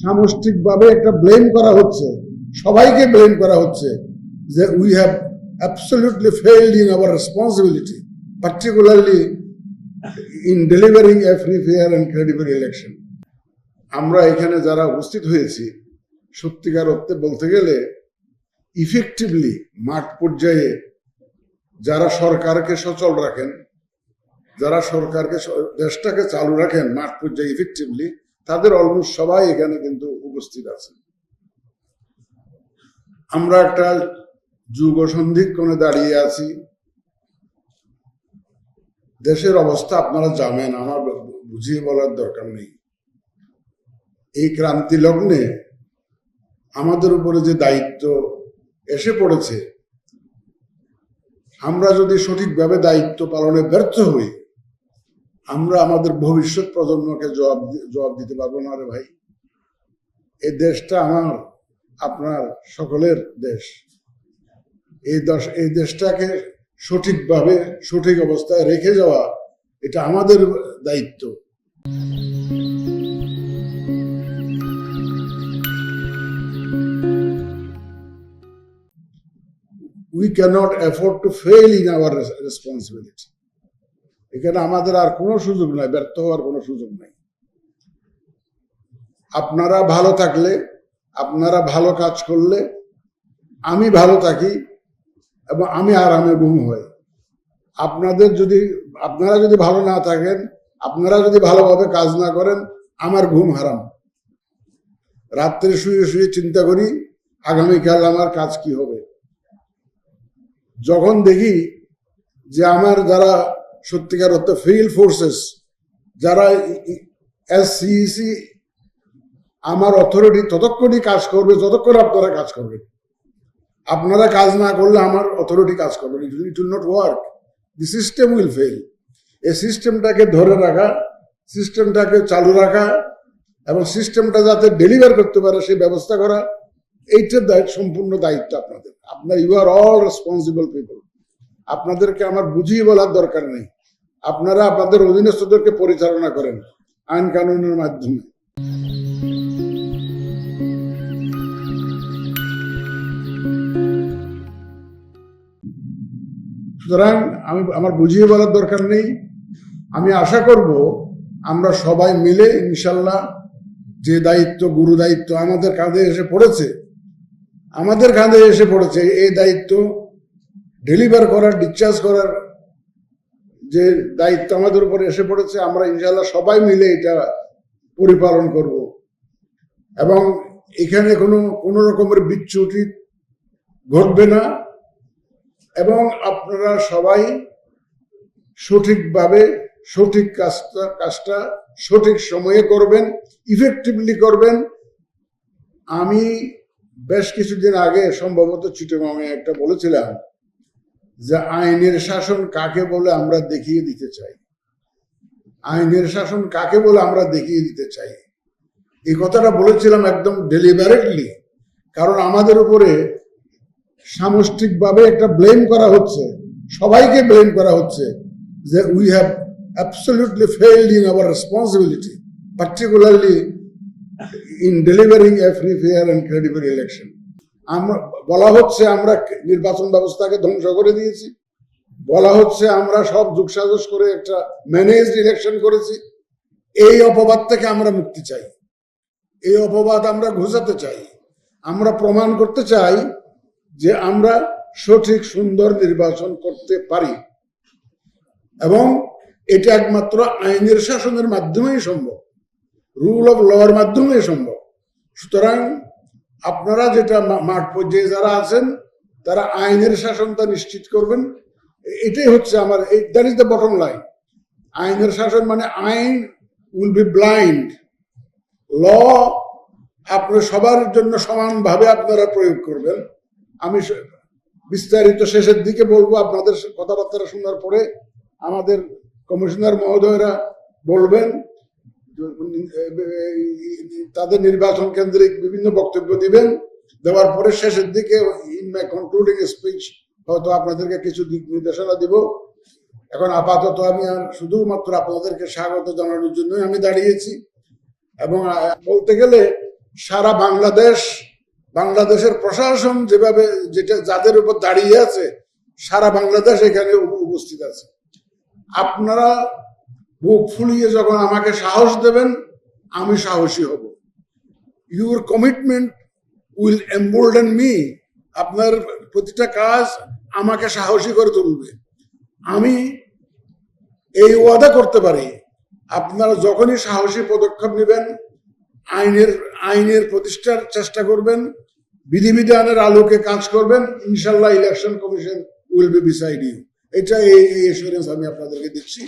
সামষ্টিকভাবে একটা ব্লেম করা হচ্ছে। সবাইকে ব্লেম করা হচ্ছে যে we have absolutely failed in our responsibility particularly in delivering a free fair and credible election আমরা এখানে যারা উপস্থিত হয়েছি, সত্যিকার অর্থে বলতে গেলে ইফেক্টিভলি মাঠ পর্যায়ে যারা সরকারকে সচল রাখেন, যারা সরকারকে দেশটাকে চালু রাখেন, মাঠ পর্যায়ে ইফেক্টিভলি তাদের অলমোস্ট সবাই এখানে কিন্তু উপস্থিত আছে আমরা একটা যুগ সন্ধিক্ষণে দাঁড়িয়ে আছি। দেশের অবস্থা আপনারা জানেন, আমার বুঝিয়ে বলার দরকার নেই। এই ক্রান্তি লগ্নে আমাদের উপরে যে দায়িত্ব এসে পড়েছে, আমরা যদি সঠিকভাবে দায়িত্ব পালনে ব্যর্থ হই আমরা আমাদের ভবিষ্যৎ প্রজন্মকে জবাব জবাব দিতে পারব না রে ভাই। এই দেশটা আমার, আপনার সকলের দেশ। এই দশ, এই দেশটাকে সঠিকভাবে, সঠিক অবস্থায় রেখে যাওয়া, এটা আমাদের দায়িত্ব। We cannot afford to fail in our responsibility এখানে আমাদের আর কোনো সুযোগ নাই, ব্যর্থ হওয়ার কোনো সুযোগ নাই। আপনারা ভালো থাকলে, আপনারা ভালো কাজ করলে, আমি ভালো থাকি এবং আমি আরামে ঘুম হই। আপনাদের যদি, আপনারা যদি ভালো না থাকেন, আপনারা যদি ভালোভাবে কাজ না করেন, আমার ঘুম হারাম। রাত্রে শুয়ে শুয়ে চিন্তা করি, আগামীকাল আমার কাজ কি হবে? যখন দেখি যে আমার যারা সত্যিকার অর্থে ফিল্ড ফোর্সেস যারা এস সিইসি আমার অথরিটি ততক্ষণই কাজ করবে, যতক্ষণ আপনারা কাজ করবেন। আপনারা কাজ না করলে আমার অথরিটি কাজ করবে it will not work the system will fail এই সিস্টেমটাকে ধরে রাখা সিস্টেমটাকে চালু রাখা এবং সিস্টেমটা যাতে ডেলিভার করতে পারে সেই ব্যবস্থা করা, এইটার দায়িত্ব সম্পূর্ণ দায়িত্ব আপনাদের। আপনার you are all responsible people আপনাদেরকে আমার বুঝিয়ে বলার দরকার নেই। আপনারা আপনাদের অধীনস্থদেরকে পরিচালনা করেন আইন কানুনের মাধ্যমে। সুতরাং আমি, আমার বুঝিয়ে বলার দরকার নেই। আমি আশা করব আমরা সবাই মিলে ইনশাল্লাহ যে দায়িত্ব, গুরু দায়িত্ব আমাদের কাঁধে এসে পড়েছে, আমাদের কাঁধে এসে পড়েছে, এই দায়িত্ব ডেলিভার করার ডিসচার্জ করার যে দায়িত্ব আমাদের উপরে এসে পড়েছে, আমরা ইনশাল্লাহ সবাই মিলে এটা পরিপালন করব। এবং এখানে কোনো কোনো রকমের বিচ্যুতি ঘটবে না। এবং আপনারা সবাই সঠিকভাবে সঠিক কাজটা কাজটা সঠিক সময়ে করবেন ইফেক্টিভলি করবেন। আমি বেশ কিছুদিন আগে সম্ভবত চিটগাঁয়ে একটা বলেছিলাম যে আইনের শাসন কাকে বলে আমরা দেখিয়ে দিতে চাই। আইনের শাসন কাকে বলে আমরা দেখিয়ে দিতে চাই। এই কথাটা বলেছিলাম একদম ডেলিভারেটলি কারণ আমাদের উপরে সামষ্টিকভাবে একটা ব্লেম করা হচ্ছে, সবাইকে ব্লেম করা হচ্ছে যে we have absolutely failed in our responsibility particularly in delivering a free fair and credible election আমরা বলা হচ্ছে আমরা নির্বাচন ব্যবস্থাকে ধ্বংস করে দিয়েছি। বলা হচ্ছে আমরা সব যুগসাজস করে একটা ম্যানেজড ইলেকশন করেছি। এই অপবাদ থেকে আমরা মুক্তি চাই। এই অপবাদ আমরা ঘোষাতে চাই। আমরা প্রমাণ করতে চাই যে আমরা সঠিক, সুন্দর নির্বাচন করতে পারি। এবং এটা একমাত্র আইনের শাসনের মাধ্যমেই সম্ভব। রুল অফ লর মাধ্যমেই সম্ভব। সুতরাং আপনারা যেটা মাঠ পর্যায়ে যারা আছেন, তারা আইনের শাসনটা নিশ্চিত করবেন। এটাই হচ্ছে আমার that is the bottom line আইনের শাসন মানে আইন উইল বি ব্লাইন্ড ল আপনার সবার জন্য সমানভাবে আপনারা প্রয়োগ করবেন। আমি বিস্তারিত শেষের দিকে বলব, আপনাদের কথাবার্তা শোনার পরে আমাদের কমিশনার মহোদয়রা বলবেন তাদের নির্বাচন কেন্দ্রিক বিভিন্ন বক্তব্য দিবেন। দেওয়ার পরে শেষের দিকে ইন মাই কনক্লুডিং স্পিচ হয়তো আপনাদেরকে কিছু দিক নির্দেশনা দিব। এখন আপাতত আমি শুধুমাত্র আপনাদেরকে স্বাগত জানানোর জন্যই আমি দাঁড়িয়েছি। এবং বলতে গেলে সারা বাংলাদেশ, বাংলাদেশের প্রশাসন যেভাবে যেটা যাদের উপর দাঁড়িয়ে আছে, সারা বাংলাদেশ এখানে উপস্থিত আছে। আপনারা বুক ফুলিয়ে যখন আমাকে সাহস দেবেন, আমি সাহসী হব। Your commitment will embolden me আপনার প্রতিটা কাজ আমাকে সাহসী করে তুলবে। আমি এই ওয়াদা করতে পারি। আপনারা যখনই সাহসী পদক্ষেপ নেবেন, আইনের আইনের প্রতিষ্ঠার চেষ্টা করবেন, বিধিবিধানের আলোকে কাজ করবেন ইনশাল্লাহ election commission will be beside you এটা এই এসুরেন্স আমি আপনাদেরকে দিচ্ছি।